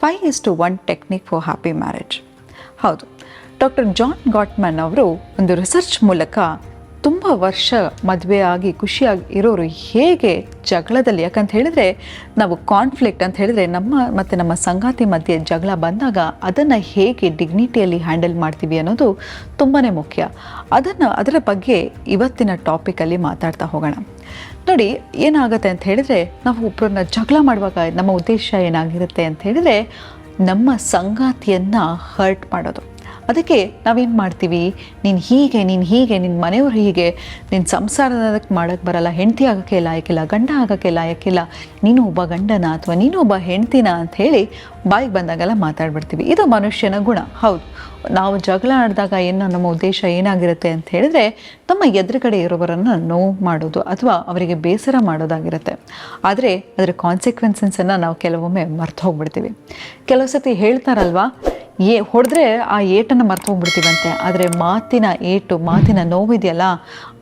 Five is to one technique for happy marriage ಹೌದು. Doctor John Gottman ಅವರು ಒಂದು research ಮೂಲಕ ತುಂಬ ವರ್ಷ ಮದುವೆಯಾಗಿ ಖುಷಿಯಾಗಿ ಇರೋರು ಹೇಗೆ ಜಗಳದಲ್ಲಿ? ಯಾಕಂತ ಹೇಳಿದರೆ ನಾವು ಕಾನ್ಫ್ಲಿಕ್ಟ್ ಅಂತ ಹೇಳಿದರೆ ನಮ್ಮ ಮತ್ತು ನಮ್ಮ ಸಂಗಾತಿ ಮಧ್ಯೆ ಜಗಳ ಬಂದಾಗ ಅದನ್ನು ಹೇಗೆ ಡಿಗ್ನಿಟಿಯಲ್ಲಿ ಹ್ಯಾಂಡಲ್ ಮಾಡ್ತೀವಿ ಅನ್ನೋದು ತುಂಬಾ ಮುಖ್ಯ. ಅದನ್ನು, ಅದರ ಬಗ್ಗೆ ಇವತ್ತಿನ ಟಾಪಿಕಲ್ಲಿ ಮಾತಾಡ್ತಾ ಹೋಗೋಣ. ನೋಡಿ, ಏನಾಗುತ್ತೆ ಅಂತ ಹೇಳಿದರೆ, ನಾವು ಒಬ್ಬರನ್ನ ಜಗಳ ಮಾಡುವಾಗ ನಮ್ಮ ಉದ್ದೇಶ ಏನಾಗಿರುತ್ತೆ ಅಂತ ಹೇಳಿದರೆ, ನಮ್ಮ ಸಂಗಾತಿಯನ್ನು ಹರ್ಟ್ ಮಾಡೋದು. ಅದಕ್ಕೆ ನಾವೇನು ಮಾಡ್ತೀವಿ? ನೀನು ಹೀಗೆ ನೀನು ಹೀಗೆ ನಿನ್ನ ಮನೆಯವ್ರು ಹೀಗೆ ನಿನ್ನ ಸಂಸಾರದಕ್ಕೆ ಮಾಡೋಕ್ಕೆ ಬರಲ್ಲ, ಹೆಂಡತಿ ಆಗೋಕ್ಕೆ ಲಾಯಕ್ಕಿಲ್ಲ ಗಂಡ ಆಗೋಕ್ಕೆ ಲಾಯಕ್ಕಿಲ್ಲ ನೀನು ಒಬ್ಬ ಗಂಡನ ಅಥವಾ ನೀನು ಒಬ್ಬ ಹೆಂಡ್ತಿನ ಅಂತ ಹೇಳಿ ಬಾಯಿಗೆ ಬಂದಾಗೆಲ್ಲ ಮಾತಾಡ್ಬಿಡ್ತೀವಿ. ಇದು ಮನುಷ್ಯನ ಗುಣ. ಹೌದು. ನಾವು ಜಗಳ ಆಡಿದಾಗ ಏನು ನಮ್ಮ ಉದ್ದೇಶ ಏನಾಗಿರುತ್ತೆ ಅಂತ ಹೇಳಿದ್ರೆ ನಮ್ಮ ಎದುರುಗಡೆ ಇರೋವರನ್ನು ನೋವು ಮಾಡೋದು ಅಥವಾ ಅವರಿಗೆ ಬೇಸರ ಮಾಡೋದಾಗಿರುತ್ತೆ. ಆದರೆ ಅದರ ಕಾನ್ಸಿಕ್ವೆನ್ಸಸನ್ನು ನಾವು ಕೆಲವೊಮ್ಮೆ ಮರ್ತು ಹೋಗ್ಬಿಡ್ತೀವಿ. ಕೆಲವು ಸತಿ ಹೇಳ್ತಾರಲ್ವಾ ಏ, ಹೊಡೆದ್ರೆ ಆ ಏಟನ್ನು ಮರ್ತು ಹೋಗ್ಬಿಡ್ತೀವಂತೆ ಆದರೆ ಮಾತಿನ ಏಟು, ಮಾತಿನ ನೋವಿದೆಯಲ್ಲ,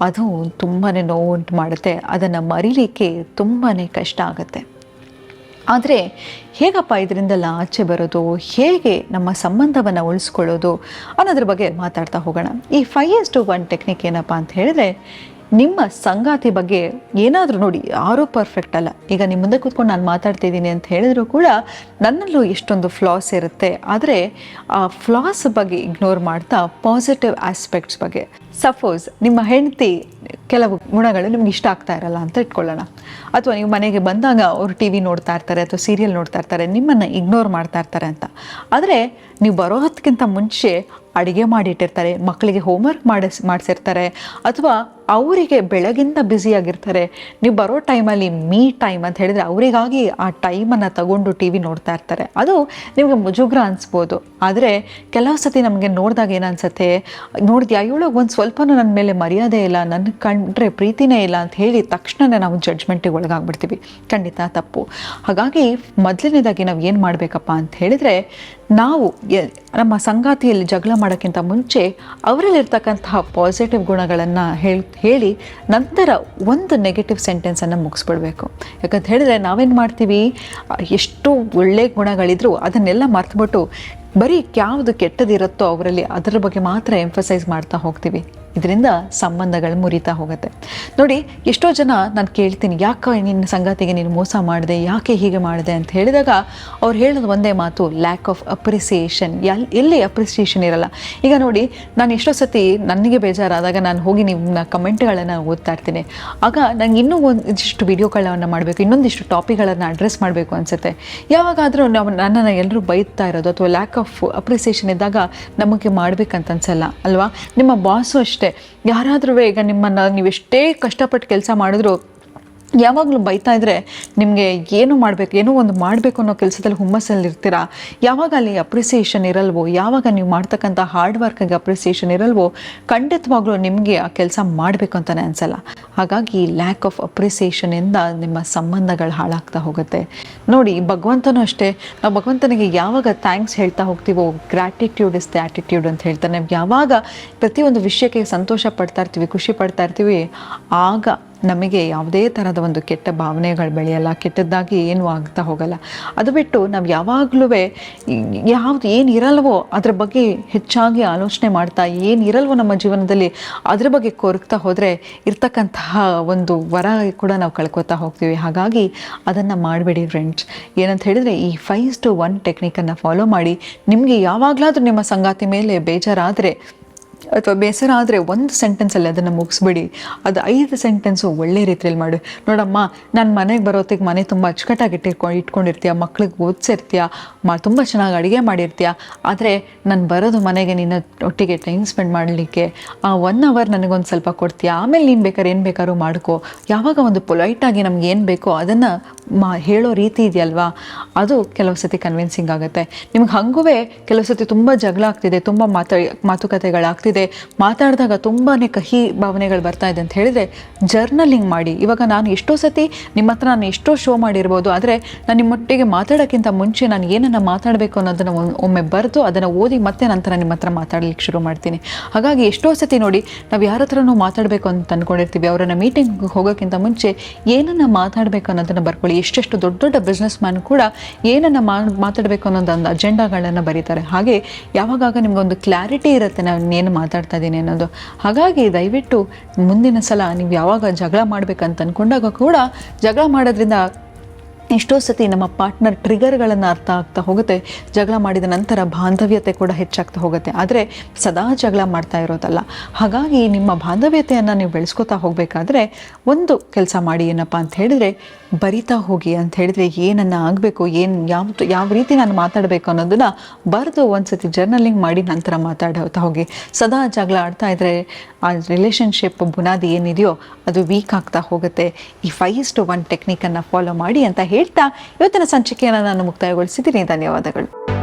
ಅದು ತುಂಬಾ ನೋವು ಉಂಟು ಮಾಡುತ್ತೆ. ಅದನ್ನು ಮರೀಲಿಕ್ಕೆ ತುಂಬಾ ಕಷ್ಟ ಆಗುತ್ತೆ. ಆದರೆ ಹೇಗಪ್ಪ ಇದರಿಂದೆಲ್ಲ ಆಚೆ ಬರೋದು? ಹೇಗೆ ನಮ್ಮ ಸಂಬಂಧವನ್ನು ಉಳಿಸ್ಕೊಳ್ಳೋದು ಅನ್ನೋದ್ರ ಬಗ್ಗೆ ಮಾತಾಡ್ತಾ ಹೋಗೋಣ. ಈ ಫೈವ್ ಟು ಒನ್ ಟೆಕ್ನಿಕ್ ಏನಪ್ಪ ಅಂತ ಹೇಳಿದ್ರೆ ನಿಮ್ಮ ಸಂಗಾತಿ ಬಗ್ಗೆ ಏನಾದರೂ ನೋಡಿ, ಯಾರೂ ಪರ್ಫೆಕ್ಟ್ ಅಲ್ಲ. ಈಗ ನಿಮ್ಮ ಮುಂದೆ ಕೂತ್ಕೊಂಡು ನಾನು ಮಾತಾಡ್ತಿದ್ದೀನಿ ಅಂತ ಹೇಳಿದರೂ ಕೂಡ ನನ್ನಲ್ಲೂ ಎಷ್ಟೊಂದು ಫ್ಲಾಸ್ ಇರುತ್ತೆ. ಆದರೆ ಆ ಫ್ಲಾಸ್ ಬಗ್ಗೆ ಇಗ್ನೋರ್ ಮಾಡ್ತಾ ಪಾಸಿಟಿವ್ ಆಸ್ಪೆಕ್ಟ್ಸ್ ಬಗ್ಗೆ. ಸಪೋಸ್ ನಿಮ್ಮ ಹೆಂಡತಿ ಕೆಲವು ಗುಣಗಳು ನಿಮ್ಗೆ ಇಷ್ಟ ಆಗ್ತಾ ಇರಲ್ಲ ಅಂತ ಇಟ್ಕೊಳ್ಳೋಣ. ಅಥವಾ ನೀವು ಮನೆಗೆ ಬಂದಾಗ ಅವರು ಟಿ ವಿ ನೋಡ್ತಾ ಇರ್ತಾರೆ ಅಥವಾ ಸೀರಿಯಲ್ ನೋಡ್ತಾ ಇರ್ತಾರೆ, ನಿಮ್ಮನ್ನು ಇಗ್ನೋರ್ ಮಾಡ್ತಾ ಇರ್ತಾರೆ ಅಂತ. ಆದರೆ ನೀವು ಬರೋ ಮುಂಚೆ ಅಡುಗೆ ಮಾಡಿಟ್ಟಿರ್ತಾರೆ, ಮಕ್ಕಳಿಗೆ ಹೋಮ್ವರ್ಕ್ ಮಾಡಿಸ್, ಮಾಡಿಸಿರ್ತಾರೆ, ಅಥವಾ ಅವರಿಗೆ ಬೆಳಗಿಂದ ಬ್ಯುಸಿಯಾಗಿರ್ತಾರೆ ನೀವು ಬರೋ ಟೈಮಲ್ಲಿ ಮೀ ಟೈಮ್ ಅಂತ ಹೇಳಿದರೆ ಅವರಿಗಾಗಿ ಆ ಟೈಮನ್ನು ತಗೊಂಡು ಟಿ ವಿ ನೋಡ್ತಾ ಇರ್ತಾರೆ. ಅದು ನಿಮಗೆ ಮುಜುಗ್ರ ಅನಿಸ್ಬೋದು. ಆದರೆ ಕೆಲವು ಸತಿ ನಮಗೆ ನೋಡಿದಾಗ ಏನು ಅನಿಸುತ್ತೆ? ನೋಡಿದ್ಯಾ ಇವಳಿಗೆ ಒಂದು ಸ್ವಲ್ಪನೂ ನನ್ನ ಮೇಲೆ ಮರ್ಯಾದೆ ಇಲ್ಲ ನನ್ನ ಕಂಡ್ರೆ ಪ್ರೀತಿನೇ ಇಲ್ಲ ಅಂತ ಹೇಳಿ ತಕ್ಷಣವೇ ನಾವು ಜಡ್ಜ್ಮೆಂಟಿಗೆ ಒಳಗಾಗ್ಬಿಡ್ತೀವಿ. ಖಂಡಿತ ತಪ್ಪು. ಹಾಗಾಗಿ ಮೊದಲನೇದಾಗಿ ನಾವು ಏನು ಮಾಡಬೇಕಪ್ಪ ಅಂತ ಹೇಳಿದರೆ ನಾವು ನಮ್ಮ ಸಂಗಾತಿಯಲ್ಲಿ ಜಗಳ ಮಾಡೋಕ್ಕಿಂತ ಮುಂಚೆ ಅವರಲ್ಲಿರ್ತಕ್ಕಂತಹ ಪಾಸಿಟಿವ್ ಗುಣಗಳನ್ನು ಹೇಳಿ ಹೇಳಿ ನಂತರ ಒಂದು ನೆಗೆಟಿವ್ ಸೆಂಟೆನ್ಸನ್ನು ಮುಗಿಸ್ಬಿಡ್ಬೇಕು. ಯಾಕಂತ ಹೇಳಿದ್ರೆ ನಾವೇನು ಮಾಡ್ತೀವಿ? ಎಷ್ಟು ಒಳ್ಳೆ ಗುಣಗಳಿದ್ರು ಅದನ್ನೆಲ್ಲ ಮರ್ತುಬಿಟ್ಟು ಬರೀ ಯಾವುದು ಕೆಟ್ಟದಿರುತ್ತೋ ಅವರಲ್ಲಿ ಅದರ ಬಗ್ಗೆ ಮಾತ್ರ ಎಂಫಸೈಸ್ ಮಾಡ್ತಾ ಹೋಗ್ತೀವಿ. ಇದರಿಂದ ಸಂಬಂಧಗಳು ಮುರಿತಾ ಹೋಗುತ್ತೆ. ನೋಡಿ, ಎಷ್ಟೋ ಜನ ನಾನು ಕೇಳ್ತೀನಿ, ಯಾಕೆ ನಿನ್ನ ಸಂಗಾತಿಗೆ ನೀನು ಮೋಸ ಮಾಡಿದೆ? ಯಾಕೆ ಹೀಗೆ ಮಾಡಿದೆ? ಅಂತ ಹೇಳಿದಾಗ ಅವ್ರು ಹೇಳೋದು ಒಂದೇ ಮಾತು ಲ್ಯಾಕ್ ಆಫ್ ಅಪ್ರಿಸಿಯೇಷನ್ ಎಲ್, ಎಲ್ಲಿ ಅಪ್ರಿಸಿಯೇಷನ್ ಇರಲ್ಲ. ಈಗ ನೋಡಿ, ನಾನು ಎಷ್ಟೋ ಸತಿ ನನಗೆ ಬೇಜಾರಾದಾಗ ನಾನು ಹೋಗಿ ನಿಮ್ಮ ಕಮೆಂಟ್ಗಳನ್ನು ಓದ್ತಾ ಇರ್ತೀನಿ. ಆಗ ನಂಗೆ ಇನ್ನೂ ಒಂದಿಷ್ಟು ವಿಡಿಯೋಗಳನ್ನು ಮಾಡಬೇಕು, ಇನ್ನೊಂದಿಷ್ಟು ಟಾಪಿಕ್ಗಳನ್ನು ಅಡ್ರೆಸ್ ಮಾಡಬೇಕು ಅನಿಸುತ್ತೆ. ಯಾವಾಗಾದರೂ ನಾವು, ನನ್ನನ್ನು ಎಲ್ಲರೂ ಬೈತಾ ಇರೋದು ಅಥವಾ ಲ್ಯಾಕ್ ಆಫ್ ಅಪ್ರಿಸಿಯೇಷನ್ ಇದ್ದಾಗ ನಮಗೆ ಮಾಡಬೇಕಂತ ಅನ್ಸಲ್ಲ, ಅಲ್ವಾ? ನಿಮ್ಮ ಬಾಸು ಅಷ್ಟೇ. ಯಾರಾದರೂ ಈಗ ನಿಮ್ಮನ್ನು ನೀವೆಷ್ಟೇ ಕಷ್ಟಪಟ್ಟು ಕೆಲಸ ಮಾಡಿದ್ರು ಯಾವಾಗಲೂ ಬೈತಾ ಇದ್ದರೆ ನಿಮಗೆ ಏನು ಮಾಡಬೇಕು, ಏನೋ ಒಂದು ಮಾಡಬೇಕು ಅನ್ನೋ ಕೆಲಸದಲ್ಲಿ ಹುಮ್ಮಸ್ಸಲ್ಲಿ ಇರ್ತೀರಾ ಯಾವಾಗ ಅಲ್ಲಿ ಅಪ್ರಿಸಿಯೇಷನ್ ಇರಲ್ವೋ, ಯಾವಾಗ ನೀವು ಮಾಡ್ತಕ್ಕಂಥ ಹಾರ್ಡ್ ವರ್ಕಿಗೆ ಅಪ್ರಿಸಿಯೇಷನ್ ಇರಲ್ವೋ, ಖಂಡಿತವಾಗ್ಲೂ ನಿಮಗೆ ಆ ಕೆಲಸ ಮಾಡಬೇಕು ಅಂತಲೇ ಅನಿಸಲ್ಲ. ಹಾಗಾಗಿ ಲ್ಯಾಕ್ ಆಫ್ ಅಪ್ರಿಸಿಯೇಷನಿಂದ ನಿಮ್ಮ ಸಂಬಂಧಗಳು ಹಾಳಾಗ್ತಾ ಹೋಗುತ್ತೆ. ನೋಡಿ, ಭಗವಂತನೂ ಅಷ್ಟೇ, ನಾವು ಭಗವಂತನಿಗೆ ಯಾವಾಗ ಥ್ಯಾಂಕ್ಸ್ ಹೇಳ್ತಾ ಹೋಗ್ತೀವೋ ಗ್ರ್ಯಾಟಿಟ್ಯೂಡ್ ಇಸ್ ದ ಆ್ಯಟಿಟ್ಯೂಡ್ ಅಂತ ಹೇಳ್ತಾರೆ ನಾವು ಯಾವಾಗ ಪ್ರತಿಯೊಂದು ವಿಷಯಕ್ಕೆ ಸಂತೋಷ ಪಡ್ತಾ ಇರ್ತೀವಿ, ಖುಷಿ ಪಡ್ತಾ ಇರ್ತೀವಿ, ಆಗ ನಮಗೆ ಯಾವುದೇ ಥರದ ಒಂದು ಕೆಟ್ಟ ಭಾವನೆಗಳು ಬೆಳೆಯಲ್ಲ, ಕೆಟ್ಟದ್ದಾಗಿ ಏನೂ ಆಗ್ತಾ ಹೋಗಲ್ಲ. ಅದು ಬಿಟ್ಟು ನಾವು ಯಾವಾಗಲೂ ಯಾವ್ದು ಇರಲ್ವೋ ಅದ್ರ ಬಗ್ಗೆ ಹೆಚ್ಚಾಗಿ ಆಲೋಚನೆ ಮಾಡ್ತಾ, ಏನು ಇರಲ್ವೋ ನಮ್ಮ ಜೀವನದಲ್ಲಿ ಅದ್ರ ಬಗ್ಗೆ ಕೊರಗ್ತಾ ಹೋದರೆ ಇರ್ತಕ್ಕಂತಹ ಒಂದು ವರ ಕೂಡ ನಾವು ಕಳ್ಕೊತಾ ಹೋಗ್ತೀವಿ. ಹಾಗಾಗಿ ಅದನ್ನು ಮಾಡಬೇಡಿ ಫ್ರೆಂಡ್ಸ್ ಏನಂತ ಹೇಳಿದರೆ ಈ ಫೈವ್ ಟು ಒನ್ ಟೆಕ್ನಿಕನ್ನು ಫಾಲೋ ಮಾಡಿ, ನಿಮಗೆ ಯಾವಾಗಲಾದರೂ ನಿಮ್ಮ ಸಂಗಾತಿ ಮೇಲೆ ಬೇಜಾರಾದರೆ ಅಥವಾ ಬೇಸರ ಆದರೆ ಒಂದು ಸೆಂಟೆನ್ಸಲ್ಲಿ ಅದನ್ನು ಮುಗಿಸ್ಬಿಡಿ. ಅದು ಐದು ಸೆಂಟೆನ್ಸು ಒಳ್ಳೆ ರೀತಿಯಲ್ಲಿ ಮಾಡು. ನೋಡಮ್ಮ, ನಾನು ಮನೆಗೆ ಬರೋತ್ತಿಗೆ ಮನೆ ತುಂಬ ಅಚ್ಚುಕಟ್ಟಾಗಿ ಇಟ್ಟಿರ್ಕೊ ಇಟ್ಕೊಂಡಿರ್ತೀಯ, ಮಕ್ಳಿಗೆ ಓದಿಸಿರ್ತೀಯ, ಮಾ ತುಂಬ ಚೆನ್ನಾಗಿ ಅಡುಗೆ ಮಾಡಿರ್ತೀಯ, ಆದರೆ ನಾನು ಬರೋದು ಮನೆಗೆ ನಿನ್ನ ಒಟ್ಟಿಗೆ ಟೈಮ್ ಸ್ಪೆಂಡ್ ಮಾಡಲಿಕ್ಕೆ, ಆ ಒನ್ ಅವರ್ ನನಗೊಂದು ಸ್ವಲ್ಪ ಕೊಡ್ತೀಯ, ಆಮೇಲೆ ನೀನು ಬೇಕಾದ್ರೆ ಏನು ಬೇಕಾದ್ರೂ ಮಾಡ್ಕೋ. ಯಾವಾಗ ಒಂದು ಪೊಲೈಟಾಗಿ ನಮ್ಗೆ ಏನು ಬೇಕೋ ಅದನ್ನು ಮಾ ಹೇಳೋ ರೀತಿ ಇದೆಯಲ್ವಾ? ಅದು ಕೆಲವು ಸತಿ ಕನ್ವಿನ್ಸಿಂಗ್ ಆಗುತ್ತೆ. ನಿಮ್ಗೆ ಹಂಗೂ ಕೆಲವು ಸತಿ ತುಂಬ ಜಗಳ ಆಗ್ತಿದೆ, ತುಂಬ ಮಾತು ಮಾತುಕತೆಗಳಾಗ್ತಿದೆ. ಇದೆ ಮಾತಾಡಿದಾಗ ತುಂಬಾ ಕಹಿ ಭಾವನೆಗಳು ಬರ್ತಾ ಇದೆ ಅಂತ ಹೇಳಿದರೆ ಜರ್ನಲಿಂಗ್ ಮಾಡಿ. ಇವಾಗ ನಾನು ಎಷ್ಟೋ ಸತಿ ನಿಮ್ಮ ಹತ್ರ ನಾನು ಎಷ್ಟೋ ಶೋ ಮಾಡಿರ್ಬೋದು, ಆದರೆ ನಾನು ನಿಮ್ಮೊಟ್ಟಿಗೆ ಮಾತಾಡೋಕ್ಕಿಂತ ಮುಂಚೆ ನಾನು ಏನನ್ನು ಮಾತಾಡಬೇಕು ಅನ್ನೋದನ್ನು ಒಮ್ಮೆ- ಬರೆದು ಅದನ್ನು ಓದಿ ಮತ್ತೆ ನಂತರ ನಿಮ್ಮ ಹತ್ರ ಮಾತಾಡಲಿಕ್ಕೆ ಶುರು ಮಾಡ್ತೀನಿ. ಹಾಗಾಗಿ ಎಷ್ಟೋ ಸತಿ ನೋಡಿ ನಾವು ಯಾರ ಹತ್ರನೂ ಮಾತಾಡಬೇಕು ಅಂತ ಅಂದ್ಕೊಂಡಿರ್ತೀವಿ ಅವರನ್ನು ಮೀಟಿಂಗ್ ಹೋಗೋಕ್ಕಿಂತ ಮುಂಚೆ ಏನನ್ನು ಮಾತಾಡಬೇಕು ಅನ್ನೋದನ್ನು ಬರ್ಕೊಳ್ಳಿ. ಎಷ್ಟೆಷ್ಟು ದೊಡ್ಡ ದೊಡ್ಡ ಬಿಸ್ನೆಸ್ ಮ್ಯಾನ್ ಕೂಡ ಏನನ್ನು ಮಾತಾಡಬೇಕು ಅನ್ನೋದೊಂದು ಅಜೆಂಡಾಗಳನ್ನು ಬರೀತಾರೆ. ಹಾಗೆ ಯಾವಾಗ ನಿಮ್ಗೊಂದು ಕ್ಲಾರಿಟಿ ಇರುತ್ತೆ ನಾನು ಏನು ಮಾತಾಡ್ತಾ ಇದ್ದೀನಿ ಅನ್ನೋದು. ಹಾಗಾಗಿ ದಯವಿಟ್ಟು ಮುಂದಿನ ಸಲ ನೀವು ಯಾವಾಗ ಜಗಳ ಮಾಡ್ಬೇಕಂತ ಅಂದ್ಕೊಂಡಾಗ ಕೂಡ ಜಗಳ ಮಾಡೋದ್ರಿಂದ ಎಷ್ಟೋ ಸತಿ ನಮ್ಮ ಪಾರ್ಟ್ನರ್ ಟ್ರಿಗರ್ಗಳನ್ನು ಅರ್ಥ ಆಗ್ತಾ ಹೋಗುತ್ತೆ. ಜಗಳ ಮಾಡಿದ ನಂತರ ಬಾಂಧವ್ಯತೆ ಕೂಡ ಹೆಚ್ಚಾಗ್ತಾ ಹೋಗುತ್ತೆ. ಆದರೆ ಸದಾ ಜಗಳ ಮಾಡ್ತಾ ಇರೋದಲ್ಲ. ಹಾಗಾಗಿ ನಿಮ್ಮ ಬಾಂಧವ್ಯತೆಯನ್ನು ನೀವು ಬೆಳೆಸ್ಕೊತಾ ಹೋಗಬೇಕಾದ್ರೆ ಒಂದು ಕೆಲಸ ಮಾಡಿ ಏನಪ್ಪ ಅಂತ ಹೇಳಿದರೆ ಬರಿತಾ ಹೋಗಿ ಅಂತ ಹೇಳಿದರೆ ಏನನ್ನು ಆಗಬೇಕು, ಏನು ಯಾವ ಯಾವ ರೀತಿ ನಾನು ಮಾತಾಡಬೇಕು ಅನ್ನೋದನ್ನು ಬರೆದು ಒಂದ್ಸತಿ ಜರ್ನಲಿಂಗ್ ಮಾಡಿ ನಂತರ ಮಾತಾಡ್ತಾ ಹೋಗಿ. ಸದಾ ಜಗಳ ಆಡ್ತಾ ಇದ್ದರೆ ಆ ರಿಲೇಷನ್ಶಿಪ್ ಬುನಾದಿ ಏನಿದೆಯೋ ಅದು ವೀಕ್ ಆಗ್ತಾ ಹೋಗುತ್ತೆ. ಈ ಫೈವ್ ಟು ಒನ್ ಟೆಕ್ನಿಕನ್ನು ಫಾಲೋ ಮಾಡಿ ಅಂತ ಹೇಳ್ತಾ ಇವತ್ತಿನ ಸಂಚಿಕೆಯನ್ನು ನಾನು ಮುಕ್ತಾಯಗೊಳಿಸಿದ್ದೀನಿ. ಧನ್ಯವಾದಗಳು.